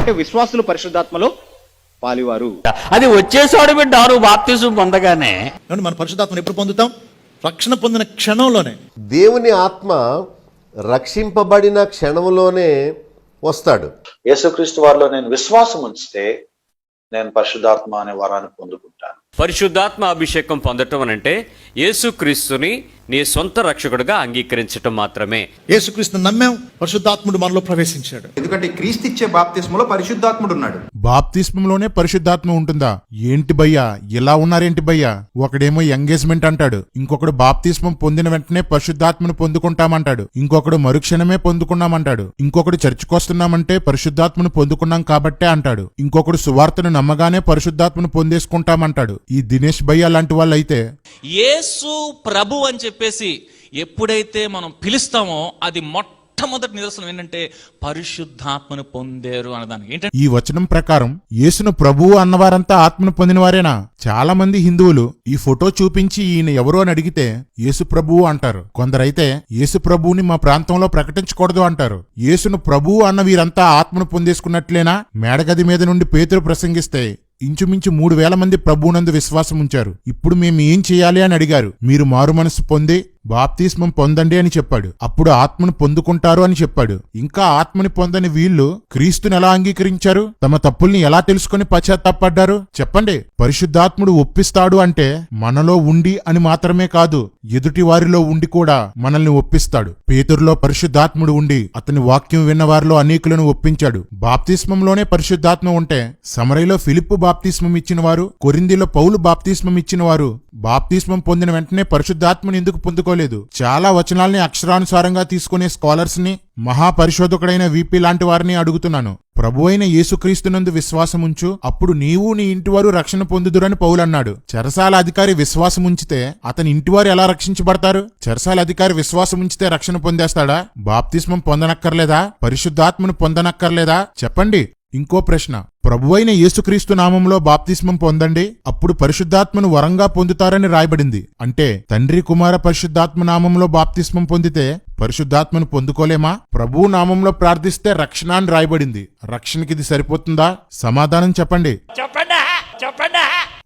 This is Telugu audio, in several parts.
అంటే విశ్వాసులు పరిశుద్ధాత్మలో పాలివారు. అది వచ్చేసాడు బిడ్డ నువ్వు బాప్తిజం పొందగానే. మన పరిశుద్ధాత్మను ఎప్పుడు పొందుతాం? రక్షణ పొందిన క్షణంలోనే. దేవుని ఆత్మ రక్షింపబడిన క్షణంలోనే వస్తాడు. యేసుక్రీస్తు వారిలో నేను విశ్వాసం ఉంచితే నేను పరిశుద్ధాత్మ అనే వరాన్ని పొందుకుంటాను. పరిశుద్ధాత్మ అభిషేకం పొందటం అనంటే యేసుక్రీస్తుని నీ సొంత రక్షకుడిగా అంగీకరించటం మాత్రమే. యేసుక్రీస్తుని నమ్మాం పరిశుద్ధాత్ముడు మనలో ప్రవేశించాడు. ఎందుకంటే క్రీస్తు ఇచ్చే బాప్తిస్మలో పరిశుద్ధాత్ముడు ఉన్నాడు బాప్తిస్మంలోనే పరిశుద్ధాత్మ ఉంటుందా? ఏంటి భయ్యా? ఇలా ఉన్నారేంటి భయ్యా? ఒకడేమో ఎంగేజ్మెంట్ అంటాడు. ఇంకొకడు బాప్తిస్మం పొందిన వెంటనే పరిశుద్ధాత్మను పొందుకుంటామంటాడు. ఇంకొకడు మరుక్షణమే పొందుకున్నామంటాడు. ఇంకొకడు చర్చకొస్తున్నామంటే పరిశుద్ధాత్మను పొందుకున్నాం కాబట్టే అంటాడు. ఇంకొకడు సువార్తను నమ్మగానే పరిశుద్ధాత్మను పొందేసుకుంటామంటాడు. ఈ దినేష్ భయ్య లాంటి వాళ్ళైతే యేసు ప్రభు అని చెప్పేసి ఎప్పుడైతే మనం పిలుస్తామో అది మొట్టమొదటి నిదర్శనం ఏంటంటే పరిశుద్ధాత్మను పొందారు అన్నదానికి. ఏంటంటే ఈ వచనం ప్రకారం యేసును ప్రభువు అన్నవారంతా ఆత్మను పొందినవారేనా? చాలా మంది హిందువులు ఈ ఫోటో చూపించి ఈయన ఎవరు అని అడిగితే యేసు ప్రభువు అంటారు. కొందరైతే యేసు ప్రభువుని మా ప్రాంతంలో ప్రకటించకూడదు అంటారు. యేసును ప్రభువు అన్న వీరంతా ఆత్మను పొందేసుకున్నట్లేనా? మేడగది మీద నుండి పేతురు ప్రసంగిస్తే ఇంచుమించు మూడు వేల మంది ప్రభువునందు విశ్వాసం ఉంచారు ఇప్పుడు మేము ఏం చేయాలి అని అడిగారు. మీరు మారు మనసు పొందే బాప్తిస్మం పొందండి అని చెప్పాడు. అప్పుడు ఆత్మను పొందుకుంటారు అని చెప్పాడు. ఇంకా ఆత్మని పొందని వీళ్ళు క్రీస్తుని ఎలా అంగీకరించారు? తమ తప్పుల్ని ఎలా తెలుసుకుని పశ్చాత్తాపడ్డారు? చెప్పండి. పరిశుద్ధాత్ముడు ఒప్పిస్తాడు అంటే మనలో ఉండి అని మాత్రమే కాదు ఎదుటి వారిలో ఉండి కూడా మనల్ని ఒప్పిస్తాడు. పేతురులో పరిశుద్ధాత్ముడు ఉండి అతని వాక్యం విన్న వారిలో అనేకులను ఒప్పించాడు. బాప్తిస్మంలోనే పరిశుద్ధాత్మ ఉంటే సమరయ్యలో ఫిలిప్పు బాప్తిస్మం ఇచ్చిన వారు కొరిందిలో పౌలు బాప్తిస్మం ఇచ్చిన వారు బాప్తిస్మం పొందిన వెంటనే పరిశుద్ధాత్మని ఎందుకు పొందుకోలేదు చాలా వచనాల్ని అక్షరానుసారంగా తీసుకునే స్కాలర్స్ని మహాపరిశోధకుడైన విపి లాంటి వారిని అడుగుతున్నాను. ప్రభు అయిన యేసుక్రీస్తునందు విశ్వాసముంచు అప్పుడు నీవు నీ ఇంటివారు రక్షణ పొందుదురని పౌలన్నాడు. చెరసాల అధికారి విశ్వాసముంచితే అతని ఇంటివారు ఎలా రక్షించబడతారు? చెరసాల అధికారి విశ్వాసముంచితే రక్షణ పొందేస్తాడా? బాప్తిస్మం పొందనక్కర్లేదా? పరిశుద్ధాత్మను పొందనక్కర్లేదా? చెప్పండి. ఇంకో ప్రశ్న. ప్రభువైన యేసుక్రీస్తు నామంలో బాప్తిస్మం పొందండి. అప్పుడు పరిశుద్ధాత్మను వరంగా పొందుతారని రాయబడింది. అంటే తండ్రి కుమార పరిశుద్ధాత్మ నామంలో బాప్తిస్మం పొందితే పరిశుద్ధాత్మను పొందుకోలేమా? ప్రభువు నామంలో ప్రార్థిస్తే రక్షణ అని రాయబడింది. రక్షణకి ఇది సరిపోతుందా? సమాధానం చెప్పండి.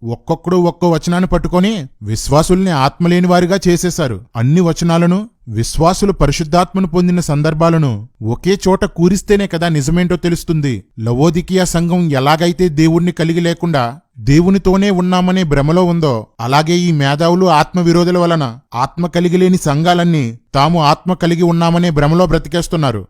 ఒక్కొక్కడు ఒక్కో వచనాన్ని పట్టుకొని విశ్వాసుల్ని ఆత్మలేని వారిగా చేసేశారు. అన్ని వచనాలను విశ్వాసులు పరిశుద్ధాత్మను పొందిన సందర్భాలను ఒకే చోట కూరిస్తేనే కదా నిజమేంటో తెలుస్తుంది. లవోదికియా సంఘం ఎలాగైతే దేవుణ్ణి కలిగి లేకుండా దేవునితోనే ఉన్నామనే భ్రమలో ఉందో అలాగే ఈ మేధావులు ఆత్మ విరోధుల వలన ఆత్మ కలిగి లేని సంఘాలన్నీ తాము ఆత్మ కలిగి ఉన్నామనే భ్రమలో బ్రతికేస్తున్నారు.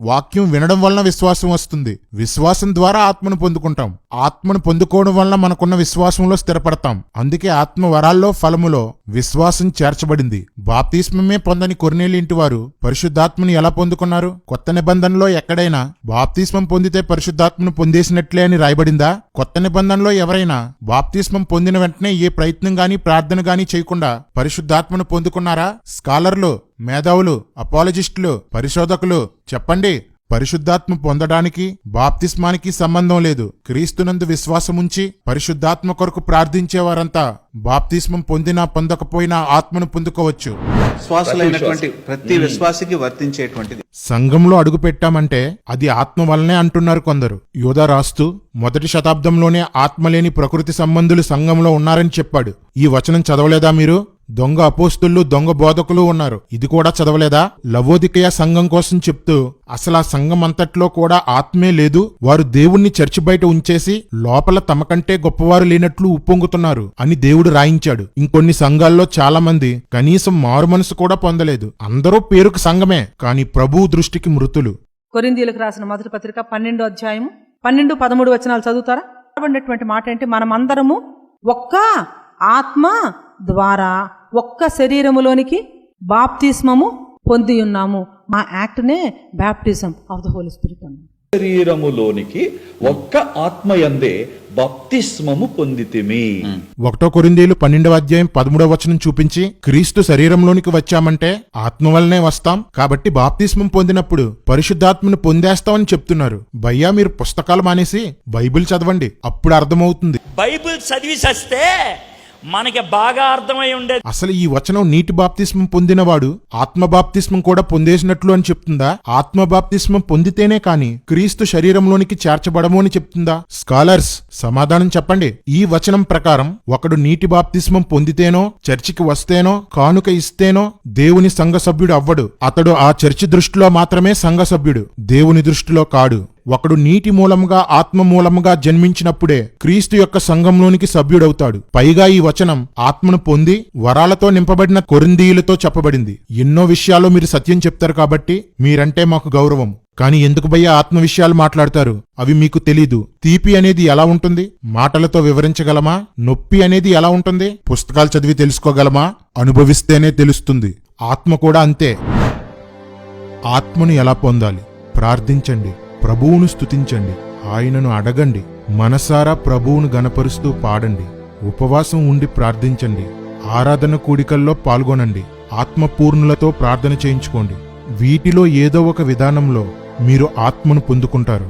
వాక్యం వినడం వలన విశ్వాసం వస్తుంది. విశ్వాసం ద్వారా ఆత్మను పొందుకుంటాం. ఆత్మను పొందుకోవడం వలన మనకున్న విశ్వాసంలో స్థిరపడతాం. అందుకే ఆత్మ వరాల్లో ఫలములో విశ్వాసం చేర్చబడింది. బాప్తిస్మమే పొందని కొర్నేలి ఇంటివారు పరిశుద్ధాత్మను పరిశుద్ధాత్మని ఎలా పొందుకున్నారు? కొత్త నిబంధనలో ఎక్కడైనా బాప్తిస్మం పొందితే పరిశుద్ధాత్మను పొందేసినట్లే అని రాయబడిందా? కొత్త నిబంధనలో ఎవరైనా బాప్తిస్మం పొందిన వెంటనే ఏ ప్రయత్నం గాని ప్రార్థన గాని చేయకుండా పరిశుద్ధాత్మను పొందుకున్నారా? స్కాలర్లు మేధావులు అపాలజిస్టులు పరిశోధకులు చెప్పండి. పరిశుద్ధాత్మ పొందడానికి బాప్తిస్మానికి సంబంధం లేదు. క్రీస్తునందు విశ్వాసముంచి పరిశుద్ధాత్మ కొరకు ప్రార్థించేవారంతా బాప్తిస్మం పొందినా పొందకపోయినా ఆత్మను పొందుకోవచ్చు. విశ్వాసులైనటువంటి ప్రతి విశ్వాసికి వర్తించేటువంటిది. సంఘంలో అడుగు పెట్టామంటే అది ఆత్మ వల్లనే అంటున్నారు కొందరు. యోధా రాస్తూ మొదటి శతాబ్దంలోనే ఆత్మలేని ప్రకృతి సంబంధులు సంఘంలో ఉన్నారని చెప్పాడు. ఈ వచనం చదవలేదా మీరు? దొంగ అపోస్తులు దొంగ బోధకులు ఉన్నారు. ఇది కూడా చదవలేదా? లవోదికయ సంఘం కోసం చెప్తూ అసలు ఆ సంఘం అంతట్లో కూడా ఆత్మే లేదు. వారు దేవుణ్ణి చర్చి బయట ఉంచేసి లోపల తమకంటే గొప్పవారు లేనట్లు ఉప్పొంగుతున్నారు అని దేవుడు రాయించాడు. ఇంకొన్ని సంఘాల్లో చాలా మంది కనీసం మారు మనసు కూడా పొందలేదు. అందరూ పేరుకు సంఘమే కానీ ప్రభువు దృష్టికి మృతులు. కొరిందీలకు రాసిన మొదటి పత్రిక పన్నెండో అధ్యాయము పన్నెండు పదమూడు వచనాలు చదువుతారా? మాట ఏంటి? మనమందరము ఒక్క ఆత్మ ద్వారా ఒక్క శరీరములోనికి బాప్తిస్మము పొంది ఉన్నాము మా యాక్ట్నే baptism of the holy spirit అన్నాం శరీరములోనికి ఒక్క ఆత్మయందే బప్తిస్మము పొందితిమి. ఒకటో కొరిందీలు పన్నెండవ అధ్యాయం పదమూడవ వచనం చూపించి క్రీస్తు శరీరంలోనికి వచ్చామంటే ఆత్మ వల్లనే వస్తాం. కాబట్టి బాప్తిస్మం పొందినప్పుడు పరిశుద్ధాత్మను పొందేస్తామని చెప్తున్నారు. భయ్యా మీరు పుస్తకాలు మానేసి బైబిల్ చదవండి. అప్పుడు అర్థమవుతుంది. బైబిల్ చదివి చస్తే మనకి బాగా అర్థమై ఉండేది. అసలు ఈ వచనం నీటి బాప్తిస్మం పొందినవాడు ఆత్మ బాప్తిస్మం కూడా పొందేసినట్లు అని చెప్తుందా? ఆత్మ బాప్తిస్మం పొందితేనే కాని క్రీస్తు శరీరంలోనికి చేర్చబడము అని చెప్తుందా? స్కాలర్స్ సమాధానం చెప్పండి. ఈ వచనం ప్రకారం ఒకడు నీటి బాప్తిస్మం పొందితేనో చర్చికి వస్తేనో కానుక ఇస్తేనో దేవుని సంఘ సభ్యుడు అవ్వడు. అతడు ఆ చర్చి దృష్టిలో మాత్రమే సంఘ సభ్యుడు దేవుని దృష్టిలో కాడు. ఒకడు నీటి మూలముగా ఆత్మ మూలముగా జన్మించినప్పుడే క్రీస్తు యొక్క సంఘంలోనికి సభ్యుడవుతాడు. పైగా ఈ వచనం ఆత్మను పొంది వరాలతో నింపబడిన కొరిందీయులతో చెప్పబడింది. ఎన్నో విషయాల్లో మీరు సత్యం చెప్తారు కాబట్టి మీరంటే మాకు గౌరవం. కానీ ఎందుకు భయ్య ఆత్మ విషయాలు మాట్లాడతారు? అవి మీకు తెలీదు. తీపి అనేది ఎలా ఉంటుంది? మాటలతో వివరించగలమా? నొప్పి అనేది ఎలా ఉంటుంది? పుస్తకాలు చదివి తెలుసుకోగలమా? అనుభవిస్తేనే తెలుస్తుంది. ఆత్మ కూడా అంతే. ఆత్మను ఎలా పొందాలి? ప్రార్థించండి. ప్రభువును స్తుతించండి. ఆయనను అడగండి. మనసారా ప్రభువును గనపరుస్తూ పాడండి. ఉపవాసం ఉండి ప్రార్థించండి. ఆరాధన కూడికల్లో పాల్గొనండి. ఆత్మపూర్ణులతో ప్రార్థన చేయించుకోండి. వీటిలో ఏదో ఒక విధానంలో మీరు ఆత్మను పొందుకుంటారు.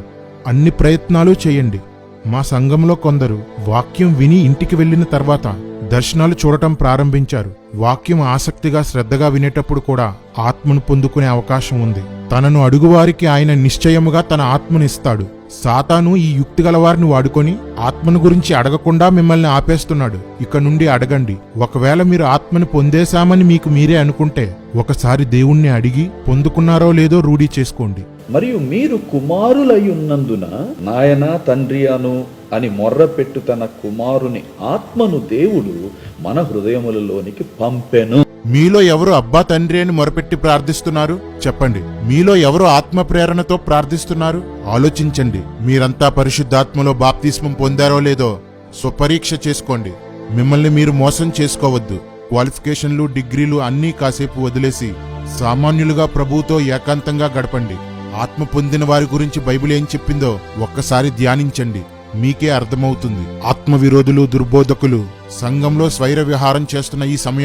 అన్ని ప్రయత్నాలు చేయండి. మా సంఘంలో కొందరు వాక్యం విని ఇంటికి వెళ్ళిన తర్వాత దర్శనాలు చూడటం ప్రారంభించారు. వాక్యం ఆసక్తిగా శ్రద్ధగా వినేటప్పుడు కూడా ఆత్మను పొందుకునే అవకాశం ఉంది. తనను అడుగువారికి ఆయన నిశ్చయముగా తన ఆత్మనిస్తాడు సాతాను ఈ యుక్తి గలవారిని వాడుకొని ఆత్మను గురించి అడగకుండా మిమ్మల్ని ఆపేస్తున్నాడు. ఇక నుండి అడగండి. ఒకవేళ మీరు ఆత్మను పొందేశామని మీకు మీరే అనుకుంటే ఒకసారి దేవుణ్ణి అడిగి పొందుకున్నారో లేదో రూఢీ చేసుకోండి. మరియు మీరు కుమారులై ఉన్నందున నాయన తండ్రి అను అని మొర్రపెట్టు తన కుమారుని ఆత్మను దేవుడు మన హృదయములలోనికి పంపెను. మీలో ఎవరు అబ్బా తండ్రి అని మొరపెట్టి ప్రార్థిస్తున్నారు? చెప్పండి. మీలో ఎవరు ఆత్మ ప్రేరణతో ప్రార్థిస్తున్నారు? ఆలోచించండి. మీరంతా పరిశుద్ధాత్మలో బాప్తిస్మం పొందారో లేదో స్వపరీక్ష చేసుకోండి. మిమ్మల్ని మీరు మోసం చేసుకోవద్దు. క్వాలిఫికేషన్లు డిగ్రీలు అన్నీ కాసేపు వదిలేసి సామాన్యులుగా ప్రభువుతో ఏకాంతంగా గడపండి. ఆత్మ పొందిన వారి గురించి బైబిల్ ఏం చెప్పిందో ఒక్కసారి ధ్యానించండి. మీకే అర్థమవుతుంది. ఆత్మ విరోధులు దుర్బోధకులు సంఘంలో స్వైర విహారం చేస్తున్న ఈ సమయం